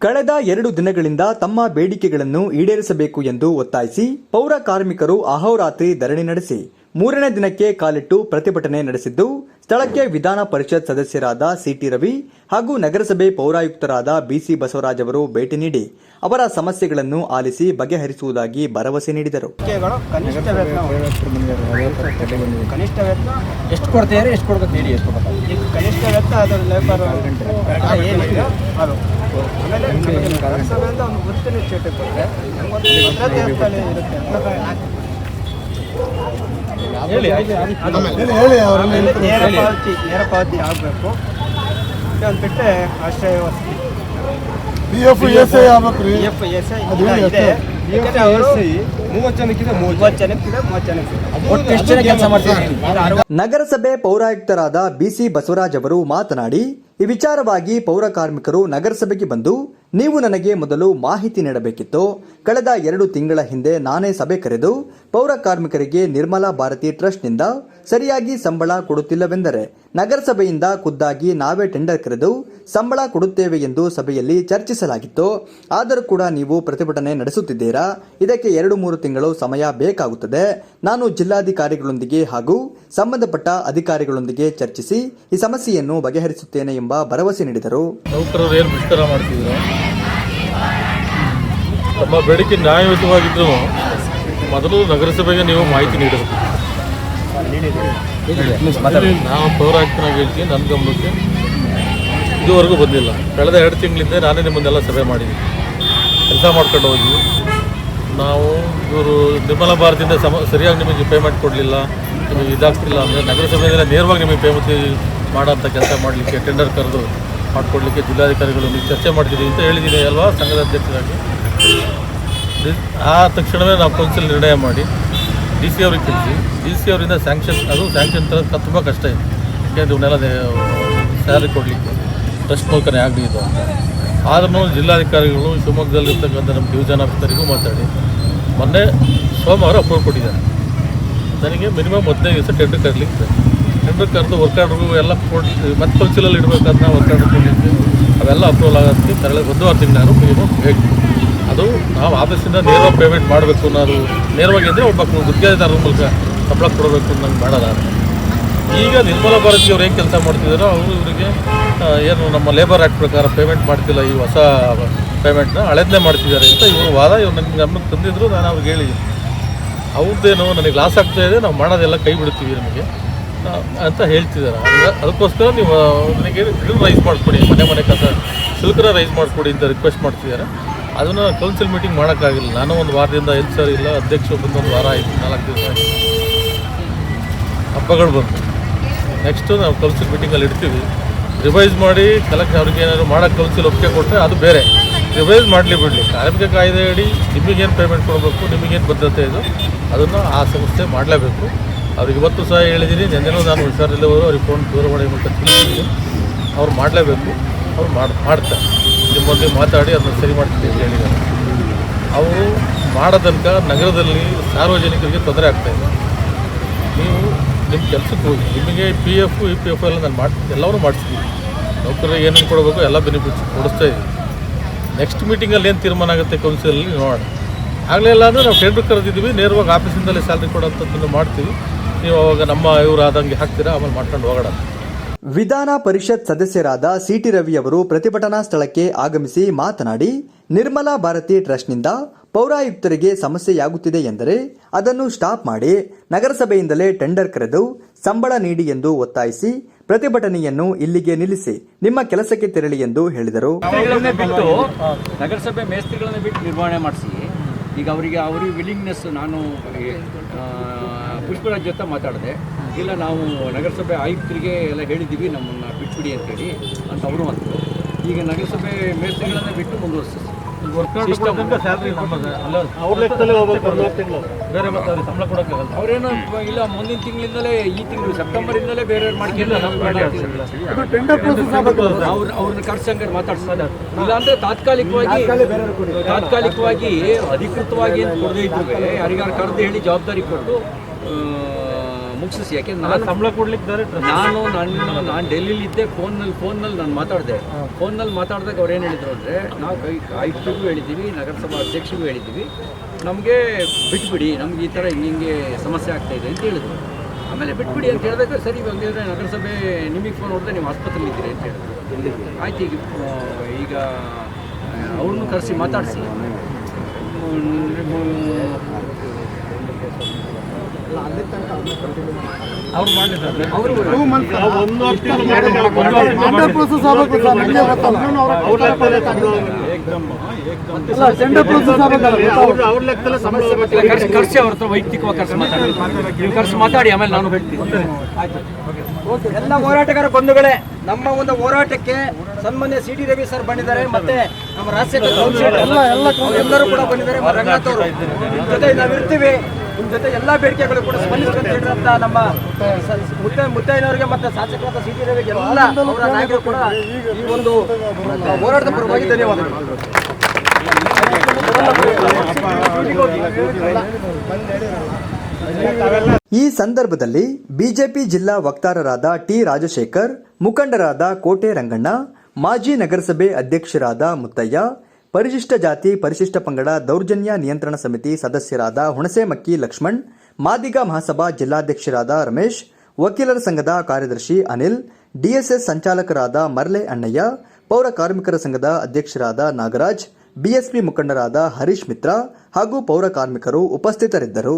ಕಳೆದ ಎರಡು ದಿನಗಳಿಂದ ತಮ್ಮ ಬೇಡಿಕೆಗಳನ್ನು ಈಡೇರಿಸಬೇಕು ಎಂದು ಒತ್ತಾಯಿಸಿ ಪೌರ ಕಾರ್ಮಿಕರು ಅಹೋರಾತ್ರಿ ಧರಣಿ ನಡೆಸಿ ಮೂರನೇ ದಿನಕ್ಕೆ ಕಾಲಿಟ್ಟು ಪ್ರತಿಭಟನೆ ನಡೆಸಿದ್ದು ಸ್ಥಳಕ್ಕೆ ವಿಧಾನ ಪರಿಷತ್ ಸದಸ್ಯರಾದ ಸಿಟಿ ರವಿ ಹಾಗೂ ನಗರಸಭೆ ಪೌರಾಯುಕ್ತರಾದ ಬಿಸಿ ಬಸವರಾಜ್ ಅವರು ಭೇಟಿ ನೀಡಿ ಅವರ ಸಮಸ್ಯೆಗಳನ್ನು ಆಲಿಸಿ ಬಗೆಹರಿಸುವುದಾಗಿ ಭರವಸೆ ನೀಡಿದರು. ಕನಿಷ್ಠ ವೇತನ ಎಷ್ಟು ಕೊಡ್ತೀರಿ ಎಷ್ಟು ಕೊಡ್ಬೇಕು ಹೇಳಿ ಎಷ್ಟು ಕೊಡ್ಬೇಕು? ಕನಿಷ್ಠ ವೇತನ ಅದರ ಲೇಬರ್ ಏನಿದೆ? ಅದು ಆಮೇಲೆ ನಮಗೆ ನಗರಸಭೆಯಿಂದ ಒಂದು ಗುರುತಿನ ಚೀಟಿ ಕೊಟ್ಟರೆ ನಮಗೊಂದು ಭದ್ರತೆ ಸ್ಥಳ ಇರುತ್ತೆ ಹೇಳಿ ಆಮೇಲೆ ನೇರ ಪಾವತಿ ನೇರ ಪಾವತಿ ಆಗಬೇಕು. ಒಂದು ಬಿಟ್ಟರೆ ಆಶ್ರಯ ವಸತಿ. ಪಿ ಎಫ್ ಎಸ್ ಐ ಆಗ್ಬೇಕು ರೀ. ಎಸ್ ಐ ಇದೆ. ನಗರಸಭೆ ಪೌರಾಯುಕ್ತರಾದ ಬಿಸಿ ಬಸವರಾಜ್ ಅವರು ಮಾತನಾಡಿ ಈ ವಿಚಾರವಾಗಿ ಪೌರ ಕಾರ್ಮಿಕರು ನಗರಸಭೆಗೆ ಬಂದು ನೀವು ನನಗೆ ಮೊದಲು ಮಾಹಿತಿ ನೀಡಬೇಕಿತ್ತು. ಕಳೆದ ಎರಡು ತಿಂಗಳ ಹಿಂದೆ ನಾನೇ ಸಭೆ ಕರೆದು ಪೌರ ಕಾರ್ಮಿಕರಿಗೆ ನಿರ್ಮಲಾ ಭಾರತಿ ಟ್ರಸ್ಟ್ನಿಂದ ಸರಿಯಾಗಿ ಸಂಬಳ ಕೊಡುತ್ತಿಲ್ಲವೆಂದರೆ ನಗರಸಭೆಯಿಂದ ಖುದ್ದಾಗಿ ನಾವೇ ಟೆಂಡರ್ ಕರೆದು ಸಂಬಳ ಕೊಡುತ್ತೇವೆ ಎಂದು ಸಭೆಯಲ್ಲಿ ಚರ್ಚಿಸಲಾಗಿತ್ತು. ಆದರೂ ಕೂಡ ನೀವು ಪ್ರತಿಭಟನೆ ನಡೆಸುತ್ತಿದ್ದೀರಾ? ಇದಕ್ಕೆ ಎರಡು ಮೂರು ತಿಂಗಳು ಸಮಯ ಬೇಕಾಗುತ್ತದೆ. ನಾನು ಜಿಲ್ಲಾಧಿಕಾರಿಗಳೊಂದಿಗೆ ಹಾಗೂ ಸಂಬಂಧಪಟ್ಟ ಅಧಿಕಾರಿಗಳೊಂದಿಗೆ ಚರ್ಚಿಸಿ ಈ ಸಮಸ್ಯೆಯನ್ನು ಬಗೆಹರಿಸುತ್ತೇನೆ ಎಂಬ ಭರವಸೆ ನೀಡಿದರು. ತಮ್ಮ ಬೇಡಿಕೆ ನ್ಯಾಯಯುತವಾಗಿದ್ದರೂ ಮೊದಲು ನಗರಸಭೆಗೆ ನೀವು ಮಾಹಿತಿ ನೀಡಬೇಕು. ನಾವು ಪೌರಾಯುಕ್ತನಾಗಿ ಹೇಳ್ತೀನಿ ನನ್ನ ಗಮನಕ್ಕೆ ಇದುವರೆಗೂ ಬಂದಿಲ್ಲ. ಕಳೆದ ಎರಡು ತಿಂಗಳಿಂದ ನಾನೇ ನಿಮ್ಮನ್ನೆಲ್ಲ ಸಭೆ ಮಾಡಿದ್ದೀನಿ. ಕೆಲಸ ಮಾಡ್ಕೊಂಡು ಹೋಗಿ ನಾವು ಇವರು ನಿರ್ಮಲ ಭಾರತದಿಂದ ಸಮ ಸರಿಯಾಗಿ ನಿಮಗೆ ಪೇಮೆಂಟ್ ಕೊಡಲಿಲ್ಲ ನಿಮಗೆ ಇದಾಗ್ತಿಲ್ಲ ಅಂದರೆ ನಗರಸಭೆಯಿಂದ ನೇರವಾಗಿ ನಿಮಗೆ ಪೇಮೆಂಟ್ ಮಾಡೋಂಥ ಕೆಲಸ ಮಾಡಲಿಕ್ಕೆ ಟೆಂಡರ್ ಕರೆದು ಮಾಡಿಕೊಡ್ಲಿಕ್ಕೆ ಜಿಲ್ಲಾಧಿಕಾರಿಗಳು ನೀವು ಚರ್ಚೆ ಮಾಡ್ತಿದ್ದೀವಿ ಅಂತ ಹೇಳಿದ್ದೀನಿ ಅಲ್ವಾ ಸಂಘದ ಅಧ್ಯಕ್ಷರಾಗಿ. ಆ ತಕ್ಷಣವೇ ನಾವು ಕೌನ್ಸಿಲ್ ನಿರ್ಣಯ ಮಾಡಿ ಡಿ ಸಿ ಅವ್ರಿಗೆ ತಿಳಿಸಿ. ಡಿ ಸಿ ಅವರಿಂದ ಸ್ಯಾಂಕ್ಷನ್ ಅದು ಸ್ಯಾಂಕ್ಷನ್ ತರ ತುಂಬ ಕಷ್ಟ ಇದೆ. ಯಾಕೆಂದರೆ ಇವನ್ನೆಲ್ಲ ಸ್ಯಾಲರಿ ಕೊಡಲಿಕ್ಕೆ ಟ್ರಸ್ಟ್ ಮೂಲಕನೇ ಆಗಲಿ ಇದು ಅಂತ. ಆದ್ರೂ ಜಿಲ್ಲಾಧಿಕಾರಿಗಳು ಶಿವಮೊಗ್ಗದಲ್ಲಿರ್ತಕ್ಕಂಥ ನಮ್ಮ ಡಿವಿಷನ್ ಆಫೀಸರಿಗೂ ಮಾತಾಡಿ. ಮೊನ್ನೆ ಸೋಮವಾರ ಅಪ್ರೂವ್ ಕೊಟ್ಟಿದ್ದಾರೆ. ನನಗೆ ಮಿನಿಮಮ್ ಹದಿನೈದು ದಿವಸ ಟೆಂಡರ್ ಕರಲಿಕ್ಕೆ ಟೆಂಡರ್ ಕರೆದು ವರ್ಕ್ ಆರ್ಡ್ರು ಎಲ್ಲ ಕೊಟ್ಟು ಮತ್ತೆ ಕೌನ್ಸಿಲಲ್ಲಿ ಇಡಬೇಕಾದ್ರೆ ವರ್ಕ್ ಆರ್ಡರ್ ಕೊಡಲಿಕ್ಕೆ. ಅವೆಲ್ಲ ಅಪ್ರೂವಲ್ ಆಗುತ್ತೆ. ತರಳೆ ವಾರ ತಿಂಗಳು ಮಿನಿಮಮ್ ಬೇಕು. ಅದು ನಾವು ಆಫೀಸಿಂದ ನೇರವಾಗಿ ಪೇಮೆಂಟ್ ಮಾಡಬೇಕು ಅನ್ನೋದು ನೇರವಾಗಿ ಅಂದರೆ ಒಬ್ಬ ಗುತ್ತಿಗೆದಾರರ ಮೂಲಕ ಸಂಬಳ ಕೊಡಬೇಕು ಅನ್ನೋ ಮಾಡೋದ ಈಗ ನಿರ್ಮಲಾ ಭಾರತಿ ಅವ್ರು ಏನು ಕೆಲಸ ಮಾಡ್ತಿದ್ದಾರೋ ಅವರು ಇವರಿಗೆ ಏನು ನಮ್ಮ ಲೇಬರ್ ಆ್ಯಕ್ಟ್ ಪ್ರಕಾರ ಪೇಮೆಂಟ್ ಮಾಡ್ತಿಲ್ಲ ಈ ಹೊಸ ಪೇಮೆಂಟ್ನ ಹಳೆದನ್ನೇ ಮಾಡ್ತಿದ್ದಾರೆ ಅಂತ ಇವರು ವಾದ ಇವ್ರು ನನಗೆ ಗಮನಕ್ಕೆ ತಂದಿದ್ರು, ನಾನು ಅವ್ರಿಗೆ ಹೇಳಿದ್ದೀನಿ. ಅವ್ರದ್ದೇನು ನನಗೆ ಲಾಸ್ ಆಗ್ತಾ ಇದೆ, ನಾವು ಮಾಡೋದೆಲ್ಲ ಕೈ ಬಿಡ್ತೀವಿ ನಮಗೆ ಅಂತ ಹೇಳ್ತಿದ್ದಾರೆ ಅದ- ಅದಕ್ಕೋಸ್ಕರ ನೀವು ನನಗೆ ರೈಸ್ ಮಾಡಿಕೊಡಿ, ಮನೆ ಮನೆ ಕಸ ಶುಲ್ಕನ ರೈಸ್ ಮಾಡಿಕೊಡಿ ಅಂತ ರಿಕ್ವೆಸ್ಟ್ ಮಾಡ್ತಿದ್ದಾರೆ ಅದನ್ನು ಕೌನ್ಸಿಲ್ ಮೀಟಿಂಗ್ ಮಾಡೋಕ್ಕಾಗಿಲ್ಲ. ನಾನು ಒಂದು ವಾರದಿಂದ ಎಲ್ಲಿ ಸರ್ ಇಲ್ಲ, ಅಧ್ಯಕ್ಷ ಬಂದು ಒಂದು ವಾರ ಆಯಿತು, ನಾಲ್ಕು ದಿವಸ ಆಯಿತು. ಹಬ್ಬಗಳು ಬಂತು ನೆಕ್ಸ್ಟು ನಾವು ಕೌನ್ಸಿಲ್ ಮೀಟಿಂಗಲ್ಲಿ ಇಡ್ತೀವಿ. ರಿವೈಸ್ ಮಾಡಿ ಕಲೆಕ್ಟ್ ಅವ್ರಿಗೆ ಏನಾದರೂ ಮಾಡೋಕ್ಕೆ ಕೌನ್ಸಿಲ್ ಒಪ್ಪಿಗೆ ಕೊಟ್ಟರೆ ಅದು ಬೇರೆ. ರಿವೈಸ್ ಮಾಡಲಿ ಬಿಡಲಿ. ಕಾರ್ಮಿಕ ಕಾಯ್ದೆ ಅಡಿ ನಿಮಗೇನು ಪೇಮೆಂಟ್ ಕೊಡಬೇಕು, ನಿಮಗೇನು ಭದ್ರತೆ ಇದು, ಅದನ್ನು ಆ ಸಂಸ್ಥೆ ಮಾಡಲೇಬೇಕು. ಅವ್ರಿಗೆ ಇವತ್ತು ಸಹ ಹೇಳಿದ್ದೀನಿ ನಿನ್ನೆನೂ ನಾನು ಹುಷಾರಿಲ್ಲವರು ಅವ್ರಿಗೆ ಫೋನ್ ದೂರವಾಣಿ ಮೂಲಕ ತಿಳಿಸಿದ್ದೀನಿ ಅವ್ರು ಮಾಡಲೇಬೇಕು. ಅವ್ರು ಮಾಡಿ, ಮಾಡ್ತಾರೆ. ನಿಮ್ಮೊಂದಿಗೆ ಮಾತಾಡಿ ಅದನ್ನು ಸರಿ ಮಾಡ್ತೀನಿ ಅಂತ ಹೇಳಿದ್ದಾರೆ. ಅವರು ಮಾಡೋ ತನಕ ನಗರದಲ್ಲಿ ಸಾರ್ವಜನಿಕರಿಗೆ ತೊಂದರೆ ಆಗ್ತಾಯಿದೆ ನೀವು ನಿಮ್ಮ ಕೆಲಸಕ್ಕೆ ಹೋಗಿ, ನಿಮಗೆ P F E P F ಎಲ್ಲ ನಾನು ಮಾಡಿ, ಎಲ್ಲವನ್ನೂ ಮಾಡಿಸ್ತೀವಿ ನೌಕರರಿಗೆ ಏನೇನು ಕೊಡಬೇಕು ಎಲ್ಲ ಬೆನಿಫಿಟ್ಸ್ ಕೊಡಿಸ್ತಾ ಇದ್ದೀವಿ ನೆಕ್ಸ್ಟ್ ಮೀಟಿಂಗಲ್ಲಿ ಏನು ತೀರ್ಮಾನ ಆಗುತ್ತೆ ಕೌನ್ಸಿಲಲ್ಲಿ ನೋಡೋಣ. ಆಗಲೇ ಇಲ್ಲ ಅಂದರೆ ನಾವು ಟೆಂಡರ್ ಕರೆದಿದ್ದೀವಿ, ನೇರವಾಗಿ ಆಫೀಸಿಂದಲೇ ಸ್ಯಾಲ್ರಿ ಕೊಡೋಂಥದ್ದನ್ನು ಮಾಡ್ತೀವಿ. ನೀವು ಅವಾಗ ನಮ್ಮ ಇವರು ಆದಂಗೆ ಹಾಕ್ತೀರಾ, ಆಮೇಲೆ ಮಾಡ್ಕೊಂಡು ಹೋಗೋಣ ವಿಧಾನ ಪರಿಷತ್ ಸದಸ್ಯರಾದ ಸಿಟಿ ರವಿ ಅವರು ಪ್ರತಿಭಟನಾ ಸ್ಥಳಕ್ಕೆ ಆಗಮಿಸಿ ಮಾತನಾಡಿ, ನಿರ್ಮಲಾ ಭಾರತಿ ಟ್ರಸ್ಟ್ನಿಂದ ಪೌರಾಯುಕ್ತರಿಗೆ ಸಮಸ್ಯೆಯಾಗುತ್ತಿದೆ ಎಂದರೆ ಅದನ್ನು ಸ್ಟಾಪ್ ಮಾಡಿ ನಗರಸಭೆಯಿಂದಲೇ ಟೆಂಡರ್ ಕರೆದು ಸಂಬಳ ನೀಡಿ ಎಂದು ಒತ್ತಾಯಿಸಿ ಪ್ರತಿಭಟನೆಯನ್ನು ಇಲ್ಲಿಗೆ ನಿಲ್ಲಿಸಿ, ನಿಮ್ಮ ಕೆಲಸಕ್ಕೆ ತೆರಳಿ ಎಂದು ಹೇಳಿದರು. ಬಿಟ್ಟು ನಗರಸಭೆ ಮೇಸ್ತ್ರಿಗಳನ್ನು ಬಿಟ್ಟು ನಿರ್ವಹಣೆ ಮಾಡಿಸಿ, ಈಗ ಅವರಿಗೆ ಅವರಿಗೆ ವಿಲಿಂಗ್ನೆಸ್ ನಾನು ಪುಷ್ಪರಾಜ್ ಜೊತೆ ಮಾತಾಡಿದೆ. ಇಲ್ಲ ನಾವು ನಗರಸಭೆ ಆಯುಕ್ತರಿಗೆ ಎಲ್ಲ ಹೇಳಿದ್ದೀವಿ ನಮ್ಮನ್ನು ಬಿಟ್ಬಿಡಿ ಅಂತೇಳಿ ಅಂತ ಅವರು ಅಂದರು. ಈಗ ನಗರಸಭೆ ಮೇಸ್ತ್ರಿಗಳನ್ನೇ ಬಿಟ್ಟು ಮುಂದುವರಿಸಿ System. ಸ್ಯಾಲ್ರಿ ಅವ್ರ ಲೆಕ್ಕದಲ್ಲಿ ಹೋಗ್ಬೇಕು ಬೇರೆ ಮತ್ತೆ ಅವ್ರಿಗೆ ಸಂಬಳ ಕೊಡೋಕ್ಕಾಗಲ್ಲ ಅವರೇನು ಇಲ್ಲ ಮುಂದಿನ ತಿಂಗಳಿಂದಲೇ ಈ ತಿಂಗಳು ಸೆಪ್ಟೆಂಬರಿಂದಲೇ ಬೇರೆಯವ್ರು ಮಾಡ್ಕೊಂಡು ಅವ್ರ ಅವ್ರನ್ನ ಕರ್ಸಂಗೆ ಮಾತಾಡ್ಸ್ತಾರೆ ಇಲ್ಲ ಅಂದ್ರೆ ತಾತ್ಕಾಲಿಕವಾಗಿ ತಾತ್ಕಾಲಿಕವಾಗಿ ಅಧಿಕೃತವಾಗಿ ಏನು ಕೊಡದೇ ಇದ್ರು ಯಾರಿಗಾರು ಕರೆದು ಹೇಳಿ ಜವಾಬ್ದಾರಿ ಕೊಟ್ಟು ಮುಗಿಸಿ ಯಾಕೆಂದ್ರೆ ನಾನು ಸಂಬಳ ಕೊಡ್ಲಿಕ್ಕೆ ನಾನು ನನ್ನ ನಾನು ಡೆಲ್ಲಿಲಿದ್ದೆ ಫೋನ್ನಲ್ಲಿ ಫೋನ್ನಲ್ಲಿ ನಾನು ಮಾತಾಡಿದೆ. ಫೋನ್ನಲ್ಲಿ ಮಾತಾಡಿದಾಗ ಅವ್ರು ಏನು ಹೇಳಿದ್ರು ಅಂದರೆ ನಾವು ಕೈ ಆಯುಕ್ತರಿಗೂ ಹೇಳಿದ್ದೀವಿ ನಗರಸಭಾ ಅಧ್ಯಕ್ಷರಿಗೂ ಹೇಳಿದ್ದೀವಿ ನಮಗೆ ಬಿಟ್ಬಿಡಿ ನಮ್ಗೆ ಈ ಥರ ಹಿಂಗೆ ಹಿಂಗೆ ಸಮಸ್ಯೆ ಆಗ್ತಾ ಇದೆ ಅಂತ ಹೇಳಿದ್ರು. ಆಮೇಲೆ ಬಿಟ್ಬಿಡಿ ಅಂತ ಹೇಳಿದಾಗ ಸರಿ ಇವಾಗ ಹೇಳಿದ್ರೆ ನಗರಸಭೆ ನಿಮಗೆ ಫೋನ್ ಹೊಡೆದ್ರೆ ನೀವು ಆಸ್ಪತ್ರೆಲಿ ಇದ್ದೀರಿ ಅಂತ ಹೇಳಿದ್ರು. ಆಯ್ತು ಈಗ ಈಗ ಅವ್ರನ್ನೂ ಕರೆಸಿ ಮಾತಾಡಿಸಿ. ಅವ್ರು ಮಾಡಿದ್ದಾರೆ ಟೆಂಡರ್ ಪ್ರೋಸೆಸ್ ಆಗಬೇಕು ಸರ್ ನನಗೆ ಗೊತ್ತಲ್ಲ ಇಲ್ಲ ಟೆಂಡರ್ ಪ್ರೊಸೆಸ್ ಆಗಬೇಕಲ್ಲ ಕರ್ಸಿ ಕರ್ಸಿ ಅವ್ರ ಹತ್ರ ವೈಯಕ್ತಿಕವಾಗಿ ಕರ್ಸಿ ಮಾತಾಡಿ. ನೀವು ಕರ್ಸಿ ಮಾತಾಡಿ ಆಮೇಲೆ ನಾನು ಹೇಳ್ತೀನಿ. ಎಲ್ಲ ಹೋರಾಟಗಾರ ಬಂಧುಗಳೇ ನಮ್ಮ ಒಂದು ಹೋರಾಟಕ್ಕೆ ಸನ್ಮಾನ್ಯ ಸಿ ಟಿ ರವಿ ಸರ್ ಬಂದಿದ್ದಾರೆ ಮತ್ತೆ ನಮ್ಮ ರಾಷ್ಟ್ರೀಯ ಕೌನ್ಸಿಲರ್ ಎಲ್ಲ ಎಲ್ಲ ಎಲ್ಲರೂ ಕೂಡ ಬಂದಿದ್ದಾರೆ. ರಂಗನಾಥ್ ಅವರು ನಿಮ್ ಜೊತೆ ನಾವು ಇರ್ತೀವಿ. ನಿಮ್ಮ ಜೊತೆ ಎಲ್ಲ ಬೇಡಿಕೆಗಳು ಕೂಡ ಸ್ಪಂದಿಸಿದಂತ ನಮ್ಮ ಮುತ್ತ ಮುತ್ತಯ್ಯನವರಿಗೆ ಮತ್ತೆ ಶಾಸಕರಾದ ಸಿ ಟಿ ರವಿಗೆ ಎಲ್ಲ ಅವರ ನಾಯಕರು ಕೂಡ ಈ ಒಂದು ಹೋರಾಟದ ಪರವಾಗಿ ಧನ್ಯವಾದಗಳು. ಈ ಸಂದರ್ಭದಲ್ಲಿ ಬಿಜೆಪಿ ಜಿಲ್ಲಾ ವಕ್ತಾರರಾದ ಟಿ ರಾಜಶೇಖರ್ ಮುಖಂಡರಾದ ಕೋಟೆ ರಂಗಣ್ಣ, ಮಾಜಿ ನಗರಸಭೆ ಅಧ್ಯಕ್ಷರಾದ ಮುತ್ತಯ್ಯ, ಪರಿಶಿಷ್ಟ ಜಾತಿ, ಪರಿಶಿಷ್ಟ ಪಂಗಡ ದೌರ್ಜನ್ಯ ನಿಯಂತ್ರಣ ಸಮಿತಿ ಸದಸ್ಯರಾದ ಹುಣಸೇಮಕ್ಕಿ ಲಕ್ಷ್ಮಣ್, ಮಾದಿಗ ಮಹಾಸಭಾ ಜಿಲ್ಲಾಧ್ಯಕ್ಷರಾದ ರಮೇಶ್, ವಕೀಲರ ಸಂಘದ ಕಾರ್ಯದರ್ಶಿ ಅನಿಲ್, ಡಿಎಸ್ಎಸ್ ಸಂಚಾಲಕರಾದ ಮರಳೆ ಅಣ್ಣಯ್ಯ, ಪೌರ ಕಾರ್ಮಿಕರ ಸಂಘದ ಅಧ್ಯಕ್ಷರಾದ ನಾಗರಾಜ್, ಬಿಎಸ್ಪಿ ಮುಖಂಡರಾದ ಹರೀಶ್ ಮಿತ್ರ ಹಾಗೂ ಪೌರ ಕಾರ್ಮಿಕರು ಉಪಸ್ಥಿತರಿದ್ದರು.